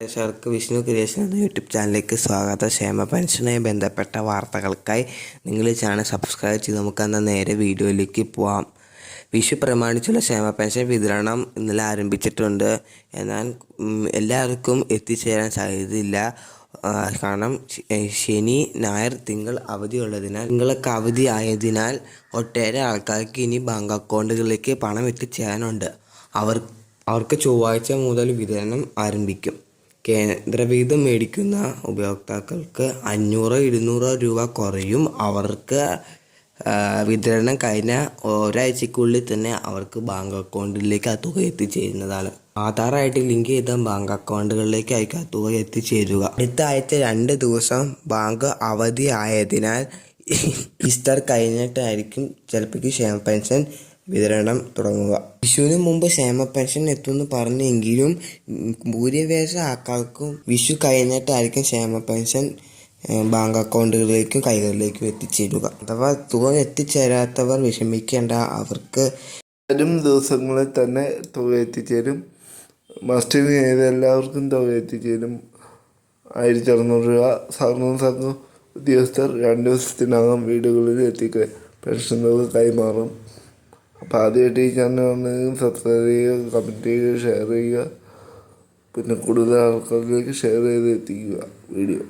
പ്രേക്ഷകർക്ക് വിഷ്ണു ക്രിയേഷൻ എന്ന യൂട്യൂബ് ചാനലിലേക്ക് സ്വാഗതം. ക്ഷേമ പെൻഷനുമായി ബന്ധപ്പെട്ട വാർത്തകൾക്കായി നിങ്ങൾ ചാനൽ സബ്സ്ക്രൈബ് ചെയ്ത് നമുക്ക് എന്നാൽ നേരെ വീഡിയോയിലേക്ക് പോവാം. വിഷു പ്രമാണിച്ചുള്ള ക്ഷേമ പെൻഷൻ വിതരണം ഇന്നലെ ആരംഭിച്ചിട്ടുണ്ട്. എന്നാൽ എല്ലാവർക്കും എത്തിച്ചേരാൻ സാധ്യതയില്ല. കാരണം ശനി ഞായർ തിങ്കൾ അവധിയുള്ളതിനാൽ തിങ്കളൊക്കെ അവധി ആയതിനാൽ ഒട്ടേറെ ആൾക്കാർക്ക് ഇനി ബാങ്ക് അക്കൗണ്ടുകളിലേക്ക് പണം എത്തിച്ചേരാനുണ്ട്. അവർ അവർക്ക് ചൊവ്വാഴ്ച മുതൽ വിതരണം ആരംഭിക്കും. കേന്ദ്രവിഹിതം മേടിക്കുന്ന ഉപയോക്താക്കൾക്ക് അഞ്ഞൂറ് ഇരുന്നൂറ് രൂപ കുറയും. അവർക്ക് വിതരണം കഴിഞ്ഞ ഒരാഴ്ചക്കുള്ളിൽ തന്നെ അവർക്ക് ബാങ്ക് അക്കൗണ്ടിലേക്ക് ആ തുക എത്തിച്ചേരുന്നതാണ്. ആധാറായിട്ട് ലിങ്ക് ചെയ്ത ബാങ്ക് അക്കൗണ്ടുകളിലേക്ക് അയക്കുക തുക എത്തിച്ചേരുക. അടുത്ത ആഴ്ച രണ്ട് ദിവസം ബാങ്ക് അവധി ആയതിനാൽ ഈസ്റ്റർ കഴിഞ്ഞിട്ടായിരിക്കും ചിലപ്പോൾ ക്ഷേമ പെൻഷൻ വിതരണം തുടങ്ങുക. വിഷുവിന് മുമ്പ് ക്ഷേമ പെൻഷൻ എത്തുമെന്ന് പറഞ്ഞെങ്കിലും ഭൂരിപേക്ഷ ആൾക്കാർക്കും വിഷു കഴിഞ്ഞിട്ടായിരിക്കും ക്ഷേമ പെൻഷൻ ബാങ്ക് അക്കൗണ്ടുകളിലേക്കും കൈകളിലേക്കും എത്തിച്ചേരുക. അഥവാ തുക എത്തിച്ചേരാത്തവർ വിഷമിക്കേണ്ട അവർക്ക് വരും ദിവസങ്ങളിൽ തന്നെ തുക എത്തിച്ചേരും. മസ്റ്റിന് ചെയ്ത് എല്ലാവർക്കും തുക എത്തിച്ചേരും. ആയിരത്തി അറുന്നൂറ് രൂപ സർവ സംഘം ഉദ്യോഗസ്ഥർ രണ്ട് ദിവസത്തിനകം വീടുകളിൽ എത്തിക്കുക പെൻഷൻ തുക കൈമാറും. അപ്പോൾ ആദ്യമായിട്ട് ഈ ചാനൽ വന്നെങ്കിൽ സബ്സ്ക്രൈബ് ചെയ്യുക കമന്റ് ചെയ്യുക ഷെയർ ചെയ്യുക. പിന്നെ കൂടുതൽ ആൾക്കാരിലേക്ക് ഷെയർ ചെയ്ത് എത്തിക്കുക. വീഡിയോ